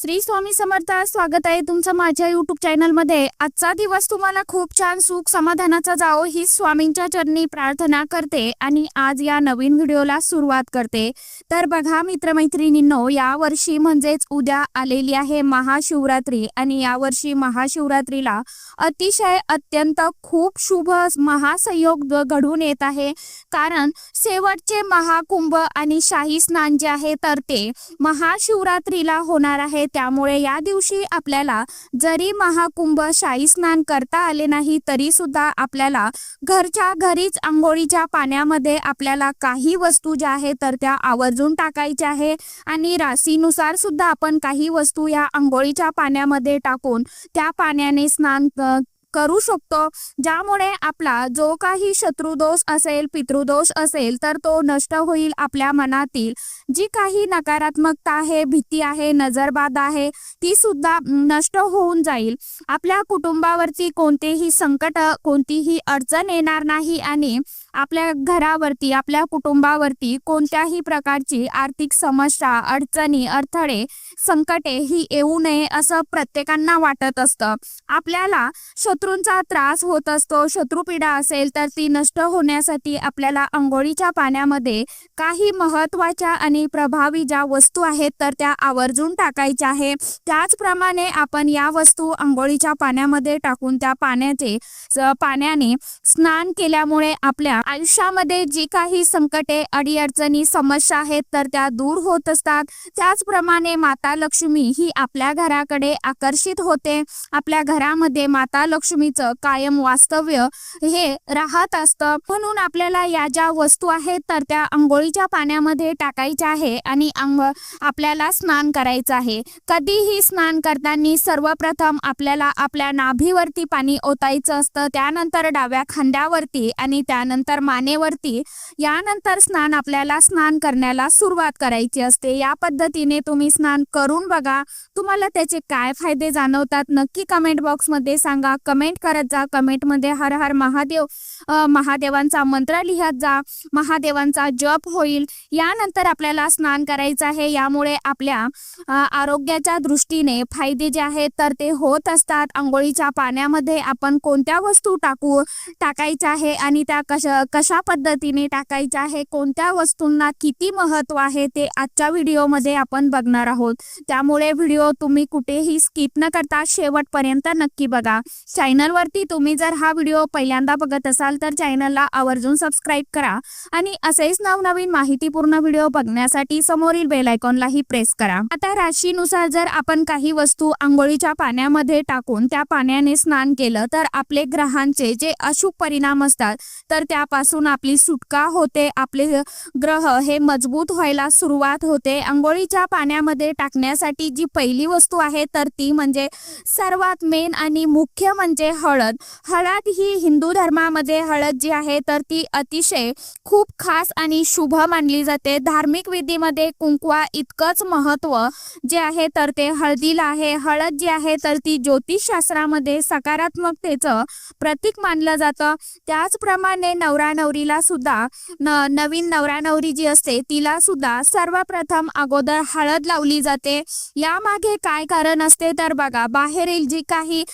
श्री स्वामी समर्थ स्वागत आहे तुमचं माझ्या युट्यूब चॅनलमध्ये आजचा दिवस तुम्हाला खूप छान सुख समाधानाचा जाओ ही स्वामींच्या चरणी प्रार्थना करते आणि आज या नवीन व्हिडिओला सुरुवात करते. तर बघा मित्रमैत्रिणींनो या वर्षी म्हणजेच उद्या आलेली आहे महाशिवरात्री आणि या वर्षी महाशिवरात्रीला अतिशय अत्यंत खूप शुभ महासंयोग घडून येत आहे. कारण शेवटचे महाकुंभ आणि शाही स्नान जे आहे तर ते महाशिवरात्रीला होणार आहे. त्यामुळे या दिवशी आपल्याला जरी महाकुंभ शाही स्नान करता आले नाही तरी सुद्धा आपल्याला घरच्या घरीच आंघोळीच्या पाण्यामध्ये आपल्याला काही वस्तू ज्या आहेत तर त्या आवर्जून टाकायच्या आहे. आणि राशीनुसार सुद्धा आपण काही वस्तू या आंघोळीच्या पाण्यामध्ये टाकून त्या पाण्याने स्नान करू शकतो. ज्यामुळे आपला जो काही शत्रुदोष असेल पितृदोष असेल तर तो नष्ट होईल आपल्या मनातील. जी काही नकारात्मकता आहे भीती आहे नजरबाद आहे ती सुद्धा नष्ट होऊन जाईल. आपल्या कुटुंबावरती कोणतेही संकट कोणतीही अडचण येणार नाही आणि आपल्या घरावरती आपल्या कुटुंबावरती कोणत्याही प्रकारची आर्थिक समस्या अडचणी अडथळे संकटे ही येऊ नये असं प्रत्येकांना वाटत असतं. आपल्याला शत्रूंचा त्रास होत असतो शत्रुपीडा असेल तर ती नष्ट होण्यासाठी आपल्याला आंघोळीच्या पाण्यामध्ये काही महत्त्वाच्या आणि प्रभावी ज्या वस्तू आहेत तर त्या आवर्जून टाकायच्या आहे. त्याचप्रमाणे आपण या वस्तू आंघोळीच्या पाण्यामध्ये टाकून त्या पाण्याचे पाण्याने स्नान केल्यामुळे आपल्या आयुष्यामध्ये जी काही संकटे अडीअडचणी समस्या आहेत तर त्या दूर होत असतात. त्याचप्रमाणे माता लक्ष्मी ही आपल्या घराकडे आकर्षित होते. आपल्या घरामध्ये माता लक्ष्मी लक्ष्मीचं कायम वास्तव्य हे राहत असतं. म्हणून आपल्याला या ज्या वस्तू आहेत तर त्या आंघोळीच्या पाण्यामध्ये टाकायच्या आहे आणि अंग आपल्याला स्नान करायचं आहे. कधीही स्नान करताना सर्वप्रथम आपल्याला आपल्या नाभीवरती पाणी ओतायचं असतं त्यानंतर डाव्या खांद्यावरती आणि त्यानंतर मानेवरती. यानंतर स्नान आपल्याला स्नान करण्याला सुरुवात करायची असते. या पद्धतीने तुम्ही स्नान करून बघा. तुम्हाला त्याचे काय फायदे जाणवतात? नक्की कमेंट बॉक्समध्ये सांगा. कमेंट कमेंट करत जा. कमेंटमध्ये हर हर महादेव महादेवांचा मंत्र लिहत जा. महादेवांचा जप होईल. यानंतर आपल्याला स्नान करायचं आहे. यामुळे आपल्या आरोग्याच्या दृष्टीने फायदे जे आहेत तर ते होत असतात. आंघोळीच्या पाण्यामध्ये आपण कोणत्या वस्तू टाकू टाकायच्या आहे आणि त्या कशा कशा पद्धतीने टाकायच्या आहे कोणत्या वस्तूंना किती महत्त्व आहे ते आजच्या व्हिडिओमध्ये आपण बघणार आहोत. त्यामुळे व्हिडिओ तुम्ही कुठेही स्किप न करता शेवटपर्यंत नक्की बघा. चॅनलवरती तुम्ही जर हा व्हिडिओ पहिल्यांदा बघत असाल तर चॅनलला आवर्जून सबस्क्राईब करा आणि असेच नवनवीन माहितीपूर्ण व्हिडिओ बघण्यासाठी समोरील बेल आयकॉनलाही प्रेस करा. आता राशीनुसार जर आपण काही वस्तू आंघोळीच्या पाण्यामध्ये टाकून त्या पाण्याने स्नान केलं तर आपले ग्रहांचे जे अशुभ परिणाम असतात तर त्यापासून आपली सुटका होते आपले ग्रह हे मजबूत व्हायला सुरुवात होते. आंघोळीच्या पाण्यामध्ये टाकण्यासाठी जी पहिली वस्तू आहे तर ती म्हणजे सर्वात मेन आणि मुख्य म्हणजे म्हणजे हळद. हळद ही हिंदू धर्मामध्ये हळद जी आहे तर ती अतिशय खूप खास आणि शुभ मानली जाते. धार्मिक विधीमध्ये कुंकवा इतकंच महत्त्व जे आहे तर ते हळदीला आहे. हळद जी आहे तर ती ज्योतिषशास्त्रामध्ये सकारात्मकतेचं प्रतीक मानलं जातं. त्याचप्रमाणे नवरा नवरीला सुद्धा न नवीन नवरा नवरी जी असते तिला सुद्धा सर्वप्रथम अगोदर हळद लावली जाते. यामागे काय कारण असते तर बघा बाहेरील जी काही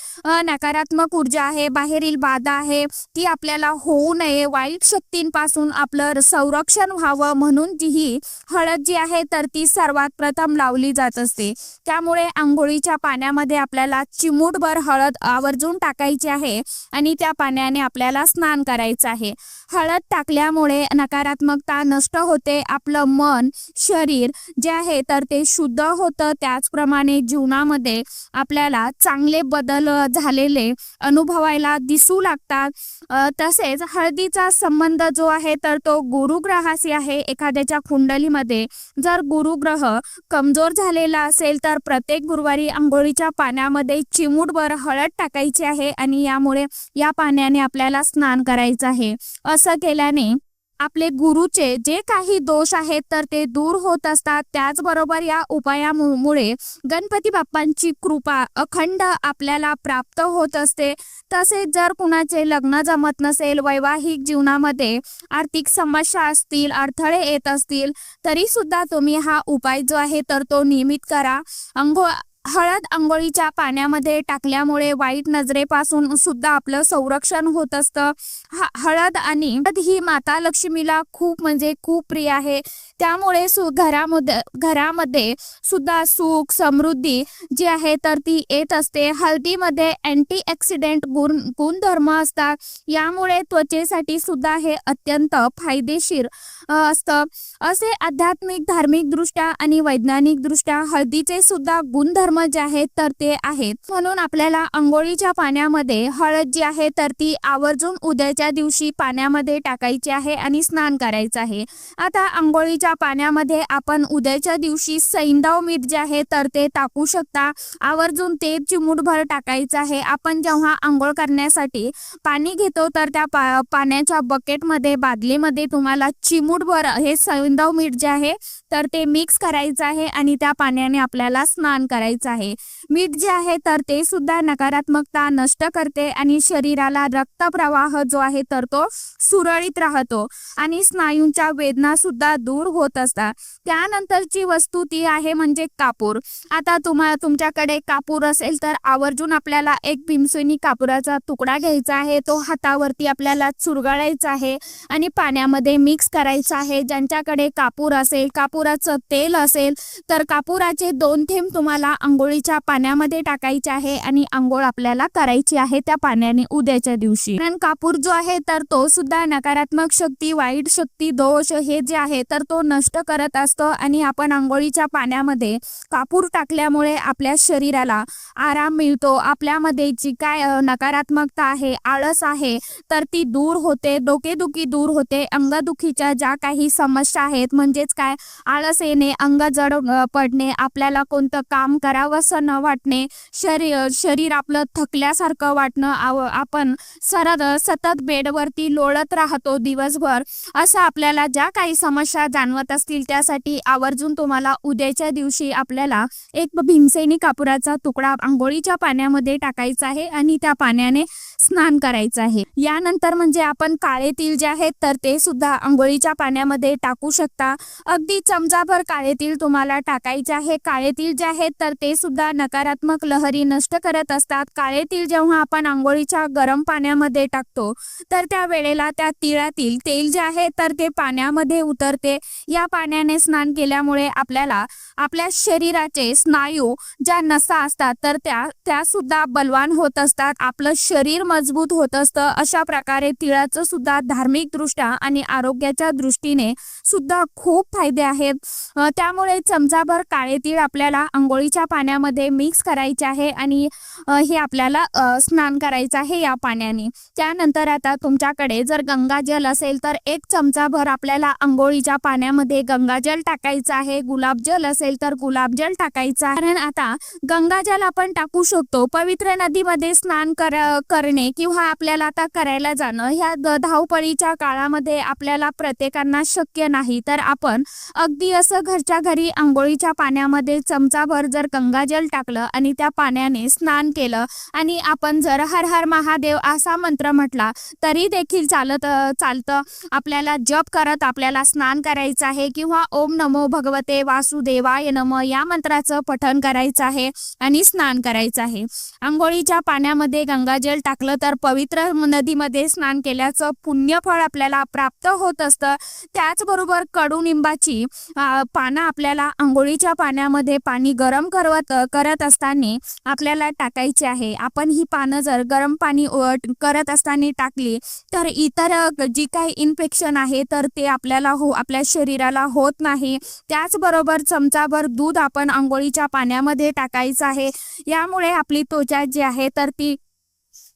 नकारात्मक नकारात्मक ऊर्जा आहे बाहेरील बाधा आहे ती आपल्याला होऊ नये. वाईट शक्तींपासून आपलं संरक्षण व्हावं म्हणून जी ही हळद जी आहे तर ती सर्वात प्रथम लावली जात असते. त्यामुळे आंघोळीच्या पाण्यामध्ये आपल्याला चिमूटभर हळद आवर्जून टाकायची आहे आणि त्या पाण्याने आपल्याला स्नान करायचं आहे. हळद टाकल्यामुळे नकारात्मकता नष्ट होते. आपलं मन शरीर जे आहे तर ते शुद्ध होतं. त्याचप्रमाणे जीवनामध्ये आपल्याला चांगले बदल झालेले अनुभवायला दिसू लागतात. तसेच हळदीचा संबंध जो आहे तर तो गुरुग्रहाशी आहे. एखाद्याच्या कुंडलीमध्ये जर गुरुग्रह कमजोर झालेला असेल तर प्रत्येक गुरुवारी आंघोळीच्या पाण्यामध्ये चिमूटभर हळद टाकायची आहे आणि यामुळे या पाण्याने आपल्याला स्नान करायचं आहे. असं केल्याने आपले गुरुचे जे काही दोष आहेत तर ते दूर होत असतात. त्याचबरोबर या उपायामुळे गणपती बाप्पांची कृपा अखंड आपल्याला प्राप्त होत असते. तसेच जर कुणाचे लग्न जमत नसेल वैवाहिक जीवनामध्ये आर्थिक समस्या असतील अडथळे येत असतील तरी सुद्धा तुम्ही हा उपाय जो आहे तर तो नियमित करा. अंघोळ हळद आंघोळीच्या पाण्यामध्ये टाकल्यामुळे वाईट नजरेपासून सुद्धा आपलं संरक्षण होत असतं. हळद आणि ही माता लक्ष्मीला खूप म्हणजे खूप प्रिय आहे. त्यामुळे सु घरामध्ये घरामध्ये सुद्धा सुख समृद्धी जी आहे तर ती येत असते. हळदीमध्ये अँटी ऑक्सिडेंट गुण गुणधर्म असतात. यामुळे त्वचेसाठी सुद्धा हे अत्यंत फायदेशीर असतं. असे आध्यात्मिक धार्मिक दृष्ट्या आणि वैज्ञानिक दृष्ट्या हळदीचे सुद्धा गुणधर्म जे आहेत तर ते आहेत. म्हणून आपल्याला आंघोळीच्या पाण्यामध्ये हळद जी आहे तर ती आवर्जून उद्याच्या दिवशी पाण्यामध्ये टाकायची आहे आणि स्नान करायचं आहे. आता आंघोळीच्या पाण्यामध्ये आपण उद्याच्या दिवशी सैंदव मीठ जे आहे तर ते टाकू शकता. आवर्जून ते चिमूटभर टाकायचं आहे. आपण जेव्हा आंघोळ करण्यासाठी पाणी घेतो तर त्या पा पाण्याच्या बकेटमध्ये बादलीमध्ये तुम्हाला चिमूटभर हे सैंदव मीठ जे आहे तर ते मिक्स करायचं आहे आणि त्या पाण्याने आपल्याला स्नान करायचं आहे. मीठ जे आहे तर ते सुद्धा नकारात्मकता नष्ट करते आणि शरीराला रक्तप्रवाह जो आहे तर तो सुरळीत राहतो आणि स्नायूंच्या वेदना सुद्धा दूर होत असतात. त्यानंतरची वस्तू ती आहे म्हणजे कापूर. आता तुम्हाला तुमच्याकडे कापूर असेल तर आवर्जून आपल्याला एक भीमसेनी कापुराचा तुकडा घ्यायचा आहे. तो हातावरती आपल्याला चुरगळायचा आहे आणि पाण्यामध्ये मिक्स करायचा आहे. ज्यांच्याकडे कापूर असेल कापुराचं तेल असेल तर कापुराचे दोन थेंब तुम्हाला आंघोळीच्या पाण्यामध्ये टाकायचे आहे आणि आंघोळ आपल्याला करायची आहे त्या पाण्याने उद्याच्या दिवशी. कारण कापूर जो आहे तर तो सुद्धा नकारात्मक शक्ती वाईट शक्ती दोष हे जे आहे तर तो नष्ट करत असतो आणि आपण आंघोळीच्या पाण्यामध्ये कापूर टाकल्यामुळे आपल्या शरीराला आराम मिळतो. आपल्यामध्ये जी काय नकारात्मकता आहे आळस आहे तर ती दूर होते डोकेदुखी दूर होते. अंगदुखीच्या ज्या काही समस्या आहेत म्हणजेच काय आळस येणे अंग जड पडणे आपल्याला कोणतं काम करावंसं न वाटणे शरीर शरीर आपलं थकल्यासारखं वाटणं आपण सरद सतत बेडवरती लोळत राहतो दिवसभर. असं आपल्याला ज्या काही समस्या जाणवत असतील त्यासाठी आवर्जून तुम्हाला उद्याच्या दिवशी आपल्याला एक भीमसेनी कापुराचा तुकडा आंघोळीच्या पाण्यामध्ये टाकायचा आहे आणि त्या पाण्याने स्नान करायचं आहे. यानंतर म्हणजे आपण काळे तीळ जे आहेत तर ते सुद्धा आंघोळीच्या पाण्यामध्ये टाकू शकता. अगदी चमचाभर काळे तीळ तुम्हाला टाकायचे आहे. काळे तीळ जे आहेत तर ते सुद्धा नकारात्मक लहरी नष्ट करत असतात. काळे तीळ जेव्हा आपण आंघोळीच्या गरम पाण्यामध्ये टाकतो तर त्या वेळेला त्या तिळातील तेल जे आहे तर ते पाण्यामध्ये उतरते. या पाण्याने स्नान केल्यामुळे आपल्याला आपल्या शरीराचे स्नायू ज्या नसा असतात तर त्या त्या सुद्धा बलवान होत असतात. आपलं शरीर मजबूत होत असतं. अशा प्रकारे तिळाचं सुद्धा धार्मिक दृष्ट्या आणि आरोग्याच्या दृष्टीने सुद्धा खूप फायदे आहेत. त्यामुळे चमचाभर काळे तीळ आपल्याला आंघोळीच्या पाण्यामध्ये मिक्स करायचे आहे आणि हे आपल्याला स्नान करायचं आहे या पाण्याने. त्यानंतर आता तुमच्याकडे जर गंगाजल असेल तर एक चमचाभर आपल्याला आंघोळीच्या पाण्यामध्ये गंगाजल टाकायचं आहे. गुलाबजल असेल तर गुलाबजल टाकायचं आहे. कारण आता गंगाजल आपण टाकू शकतो. पवित्र नदीमध्ये स्नान कर करणे किंवा आपल्याला आता करायला जाणं ह्या धावपळीच्या काळामध्ये आपल्याला प्रत्येकांना शक्य नाही. तर आपण अगदी असं घरच्या घरी आंघोळीच्या पाण्यामध्ये चमचाभर जर गंगाजल टाकलं आणि त्या पाण्याने स्नान केलं. आणि आपण जर हर हर महादेव असा मंत्र म्हटला तरी देखील चालत चालतं. आपल्याला जप करत आपल्याला स्नान करायचं आहे किंवा ओम नमो भगवते वासुदेवाय नम या मंत्राचं पठण करायचं आहे आणि स्नान करायचं आहे. आंघोळीच्या पाण्यामध्ये गंगाजल टाकलं तर पवित्र नदीमध्ये स्नान केल्याचं पुण्यफळ आपल्याला प्राप्त होत असतं. त्याचबरोबर कडुनिंबाची पानं आपल्याला आंघोळीच्या पाण्यामध्ये पाणी गरम करवत करत असताना आपल्याला टाकायची आहे. आपण ही पानं जर गरम पाणी करत असताना टाकली तर इतर जी काही इन्फेक्शन आहे तर ते आपल्याला हो आपल्या शरीराला होत नाही. त्याचबरोबर चमचाभर दूध आपण आंघोळीच्या पाण्यामध्ये टाकायचं आहे. यामुळे आपली त्वचा जी आहे तर ती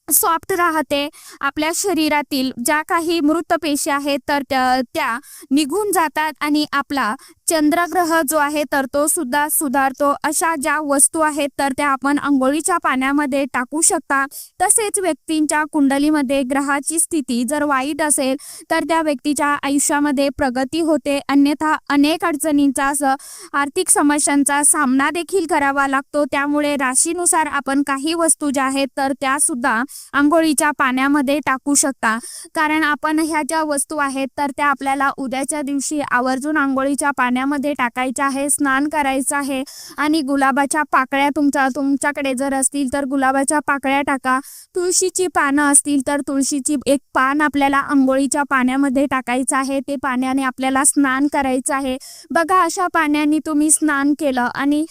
सॉफ्ट राहते. आपल्या शरीरातील ज्या काही मृत पेशी आहेत तर त्या त्या निघून जातात आणि आपला चंद्रग्रह जो आहे तर तो सुद्धा सुधारतो. अशा ज्या वस्तू आहेत तर त्या आपण आंघोळीच्या पाण्यामध्ये टाकू शकता. तसेच व्यक्तींच्या कुंडलीमध्ये ग्रहाची स्थिती जर वाईट असेल तर त्या व्यक्तीच्या आयुष्यामध्ये प्रगती होते. अन्यथा अनेक अडचणींचा असं आर्थिक समस्यांचा सामना देखील करावा लागतो. त्यामुळे राशीनुसार आपण काही वस्तू ज्या आहेत तर त्या सुद्धा आंघोळीच्या पाण्यामध्ये टाकू शकता. कारण आपण ह्या ज्या वस्तू आहेत तर त्या आपल्याला उद्याच्या दिवशी आवर्जून आंघोळीच्या पाण्यामध्ये टाकायच्या आहे स्नान करायचं आहे आणि गुलाबाच्या पाकळ्या तुमच्या तुमच्याकडे जर असतील तर गुलाबाच्या पाकळ्या टाका. तुळशीची पानं असतील तर तुळशीची एक पान आपल्याला आंघोळीच्या पाण्यामध्ये टाकायचं आहे. ते पाण्याने आपल्याला स्नान करायचं आहे. बघा अशा पाण्याने तुम्ही स्नान केलं आणि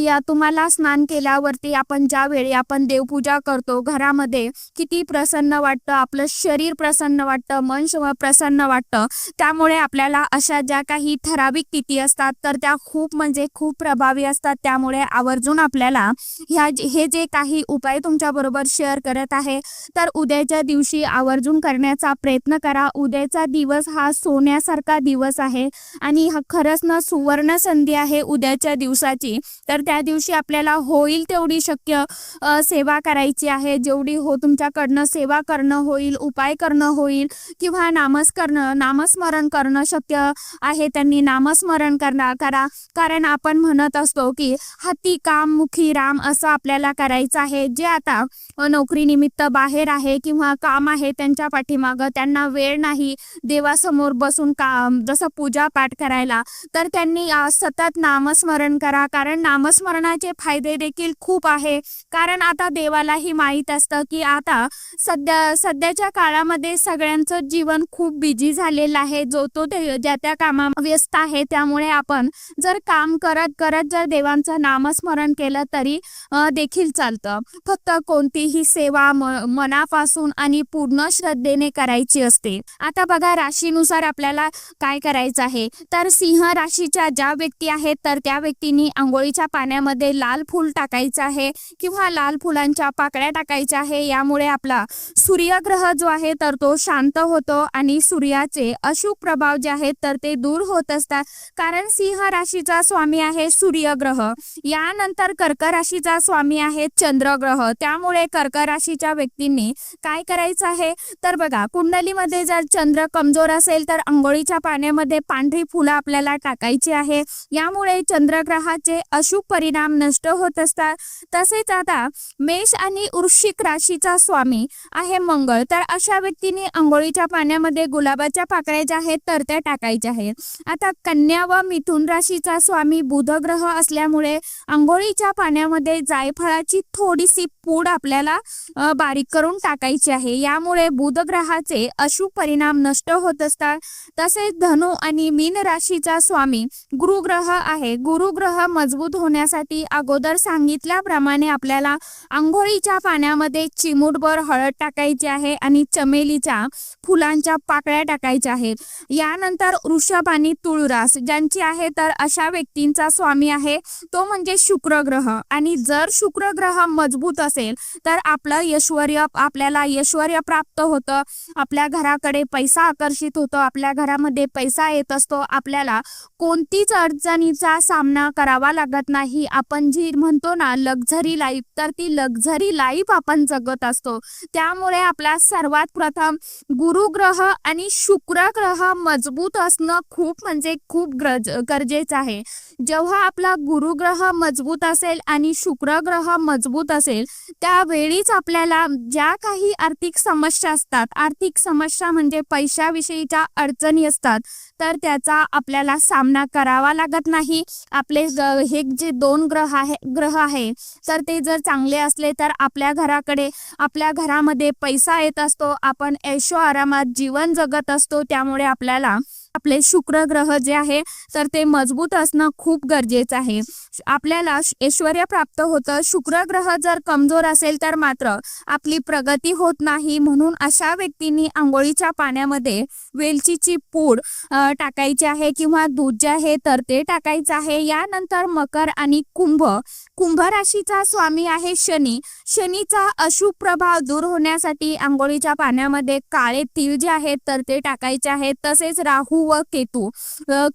या तुम्हाला स्नान केल्यावरती आपण ज्यावेळी आपण देवपूजा करतो घरामध्ये किती प्रसन्न वाटतं आपलं शरीर प्रसन्न वाटतं मन प्रसन्न वाटतं. त्यामुळे आपल्याला अशा ज्या काही ठराविक तिथी असतात तर त्या खूप म्हणजे खूप प्रभावी असतात. त्यामुळे आवर्जून आपल्याला ह्या हे जे काही उपाय तुमच्याबरोबर शेअर करत आहे तर उद्याच्या दिवशी आवर्जून करण्याचा प्रयत्न करा. उद्याचा दिवस हा सोन्यासारखा दिवस आहे आणि हा खरंच ना सुवर्ण संधी आहे उद्याच्या दिवसाची. तर त्या दिवशी आपल्याला होईल तेवढी शक्य सेवा करायची आहे. जेवढी होत तुमच्याकडनं सेवा करणं होईल उपाय करणं होईल किंवा नामस्करणं नामस्मरण करणं शक्य आहे त्यांनी नामस्मरण करणार करा. कारण आपण म्हणत असतो की हाती काम मुखी राम असं आपल्याला करायचं आहे. जे आता नोकरीनिमित्त बाहेर आहे किंवा काम आहे त्यांच्या पाठीमागं त्यांना वेळ नाही देवासमोर बसून काम जसं पूजा पाठ करायला तर त्यांनी सतत नामस्मरण करा. कारण नामस्मरणाचे फायदे देखील खूप आहे. कारण आता देवालाही माहीत असतं की आता सध्या सध्याच्या काळामध्ये सगळ्यांचं जीवन खूप बिझी झालेलं आहे. जो तो ते ज्या त्या कामा व्यस्त आहे त्यामुळे आपण जर काम करत करत जर देवांचं नामस्मरण केलं तरी देखील चालतं. फक्त कोणतीही सेवा मनापासून आणि पूर्ण श्रद्धेने करायची असते. आता बघा राशीनुसार आपल्याला काय करायचं आहे? तर सिंह राशीच्या ज्या व्यक्ती आहेत तर त्या व्यक्तींनी आंघोळीच्या पाण्यामध्ये लाल फूल टाकायचं आहे किंवा लाल फुलांच्या पाकळ्या टाकायच्या आहे. त्यामुळे आपला सूर्यग्रह जो आहे तर तो शांत होतो आणि सूर्याचे अशुभ प्रभाव जे आहेत तर ते दूर होत असतात. कारण सिंह राशीचा स्वामी आहे सूर्यग्रह. यानंतर कर्क राशीचा स्वामी आहे चंद्रग्रह. त्यामुळे कर्क राशीच्या व्यक्तींनी काय करायचं आहे? तर बघा कुंडलीमध्ये जर चंद्र कमजोर असेल तर आंघोळीच्या पाण्यामध्ये पांढरी फुलं आपल्याला टाकायची आहे. यामुळे चंद्रग्रहाचे अशुभ परिणाम नष्ट होत असतात. तसेच आता मेष आणि वृश्चिक राशीचा स्वामी आहे मंगळ तर अशा व्यक्तीने आंघोळीच्या पाण्यामध्ये गुलाबाच्या पाकळ्या ज्या आहेत तर त्या टाकायच्या आहेत. आता कन्या व मिथुन राशीचा स्वामी बुध ग्रह असल्यामुळे आंघोळीच्या पाण्यामध्ये जायफळाची थोडीशी पूड आपल्याला बारीक करून टाकायची आहे. यामुळे बुध ग्रहाचे अशुभ परिणाम नष्ट होत असतात. तसेच धनु आणि मीन राशीचा स्वामी गुरुग्रह आहे. गुरुग्रह मजबूत होण्यासाठी अगोदर सांगितल्याप्रमाणे आपल्याला आंघोळीच्या पाण्यामध्ये चिमूटभर हळद टाकायची आहे आणि चमेलीच्या फुलांच्या पाकळ्या टाकायच्या आहेत. यानंतर वृषभ आणि तुळरास ज्यांची आहे तर अशा व्यक्तींचा स्वामी आहे. तो म्हणजे शुक्र ग्रह आणि जर शुक्र ग्रह मजबूत असेल तर आपलं ऐश्वर्य आपल्याला ऐश्वर्य प्राप्त होतं. आपल्या घराकडे पैसा आकर्षित होतो. आपल्या घरामध्ये पैसा येत असतो. आपल्याला कोणतीच अडचणीचा सामना करावा लागत नाही. आपण जी म्हणतो ना लक्झरी लाईफ तर ती लक्झरी लाईफ आपण जगत असतो. त्यामुळे आपला सर्वात प्रथम गुरुग्रह आणि शुक्र ग्रह मजबूत असणं खूप म्हणजे खूप गरजेचं आहे. जेव्हा आपला गुरुग्रह मजबूत असेल आणि शुक्र ग्रह मजबूत असेल त्यावेळीच आपल्याला ज्या काही आर्थिक समस्या असतात आर्थिक समस्या म्हणजे पैशाविषयीच्या अडचणी असतात तर त्याचा आपल्याला सामना करावा लागत नाही. आपले हे जे दोन ग्रह आहे ग्रह आहे तर ते जर चांगले असले तर आपल्या घराकडे आपल्या घरामध्ये पैसा येत असतो आपण ऐशो आरामात जीवन जगत असतो त्यामुळे आपल्याला आपले शुक्र ग्रह जे आहे तर ते मजबूत असणं खूप गरजेचं आहे. आपल्याला ऐश्वर ऐश्वर्य प्राप्त होतं. शुक्र ग्रह जर कमजोर असेल तर मात्र आपली प्रगती होत नाही. म्हणून अशा व्यक्तींनी आंघोळीच्या पाण्यामध्ये वेलचीची पूड टाकायची आहे किंवा दूध जे आहे तर ते टाकायचं आहे. यानंतर मकर आणि कुंभ. कुंभ राशीचा स्वामी आहे शनी. शनीचा अशुभ प्रभाव दूर होण्यासाठी आंघोळीच्या पाण्यामध्ये काळे तीळ जे आहेत तर ते टाकायचे आहेत तसेच राहू राहू व केतू.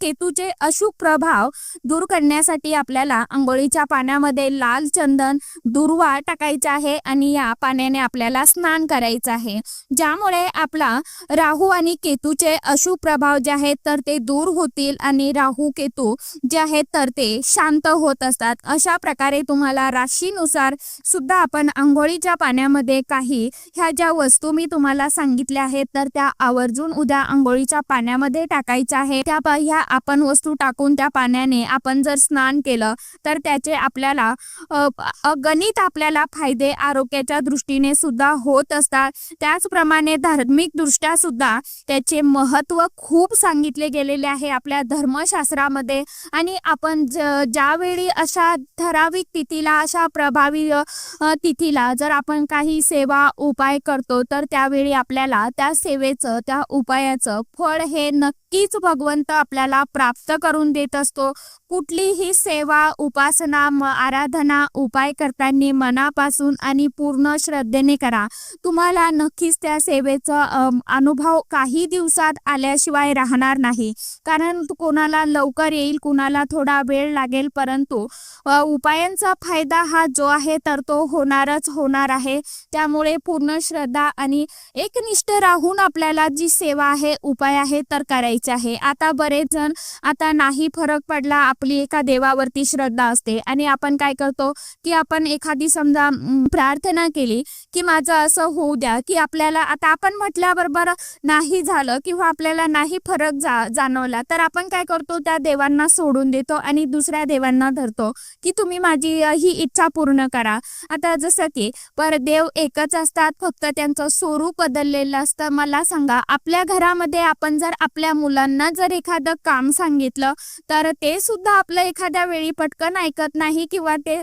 केतूचे अशुभ प्रभाव दूर करण्यासाठी आपल्याला आंघोळीच्या पाण्यामध्ये लाल चंदन दुर्वा टाकायचा आहे आणि या पाण्याने आपल्याला स्नान करायचं आहे. ज्यामुळे आपला राहू आणि केतूचे अशुभ प्रभाव जे आहेत तर ते दूर होतील आणि राहू केतू जे आहेत तर ते शांत होत असतात. अशा प्रकारे तुम्हाला राशीनुसार सुद्धा आपण आंघोळीच्या पाण्यामध्ये काही ह्या ज्या वस्तू मी तुम्हाला सांगितल्या आहेत तर त्या आवर्जून उद्या आंघोळीच्या पाण्यामध्ये टाकायच्या आहे. त्या ह्या आपण वस्तू टाकून त्या पाण्याने आपण जर स्नान केलं तर त्याचे आपल्याला गणित आपल्याला फायदे आरोग्याच्या दृष्टीने सुद्धा होत असतात. त्याचप्रमाणे धार्मिक दृष्ट्या सुद्धा त्याचे महत्त्व खूप सांगितले गेलेले आहे आपल्या धर्मशास्त्रामध्ये. आणि आपण ज- ज्यावेळी अशा ठराविक तिथीला अशा प्रभावी तिथीला जर आपण काही सेवा उपाय करतो तर त्यावेळी आपल्याला त्या सेवेचं त्या उपायाचं फळ हे नक्कीच भगवंत आपल्याला प्राप्त करून देत असतो. कुठलीही सेवा उपासना आराधना उपाय करताना मनापासून आणि पूर्ण श्रद्धेने करा. तुम्हाला नक्कीच त्या सेवेचा अनुभव काही दिवसात आल्याशिवाय राहणार नाही. कारण कोणाला लवकर येईल कुणाला थोडा वेळ लागेल परंतु उपायांचा फायदा हा जो आहे तर तो होणारच होणार आहे. त्यामुळे पूर्ण श्रद्धा आणि एकनिष्ठ राहून आपल्याला जी सेवा आहे उपाय आहे तर करायची. आहे. आता बरेच जण आता नाही फरक पडला आपली एका देवावरती श्रद्धा असते. आणि आपण काय करतो की आपण एखादी समजा प्रार्थना केली की माझं असं होऊ द्या की आपल्याला आता आपण म्हटल्याबरोबर नाही झालं किंवा आपल्याला नाही फरक जा जाणवला तर आपण काय करतो त्या देवांना सोडून देतो आणि दुसऱ्या देवांना धरतो की तुम्ही माझी ही इच्छा पूर्ण करा. आता जसं की पर देव एकच असतात फक्त त्यांचं स्वरूप बदललेलं असतं. मला सांगा आपल्या घरामध्ये आपण जर आपल्या मुलांना जर एखादं काम सांगितलं तर ते सुद्धा आपलं एखाद्या वेळी पटकन ऐकत नाही किंवा ते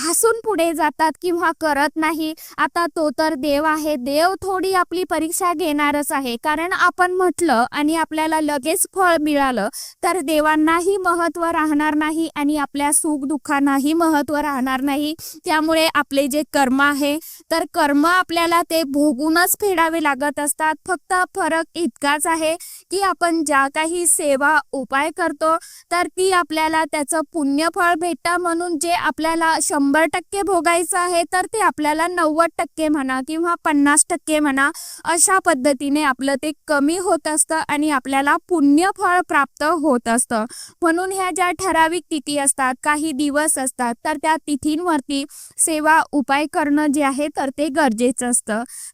हसून पुढे जातात किंवा करत नाही. आता तो तर देव आहे. देव थोडी आपली परीक्षा घेणारच आहे. कारण आपण म्हटलं आणि आपल्याला लगेच फळ मिळालं तर देवांनाही महत्त्व राहणार नाही आणि आपल्या सुख दुःखांनाही महत्त्व राहणार नाही. त्यामुळे आपले जे कर्म आहे तर कर्म आपल्याला ते भोगूनच फेडावे लागत असतात. फक्त फरक इतकाच आहे की आपण आपण ज्या काही सेवा उपाय करतो तर ती आपल्याला त्याचं पुण्यफळ भेटतं. म्हणून जे आपल्याला शंभर टक्के भोगायचं आहे तर ते आपल्याला नव्वद टक्के म्हणा किंवा पन्नास टक्के म्हणा अशा पद्धतीने आपलं ते कमी होत असतं आणि आपल्याला पुण्यफळ प्राप्त होत असतं. म्हणून ह्या ज्या ठराविक तिथी असतात काही दिवस असतात तर त्या तिथींवरती सेवा उपाय करणं जे आहे तर ते गरजेचं असतं.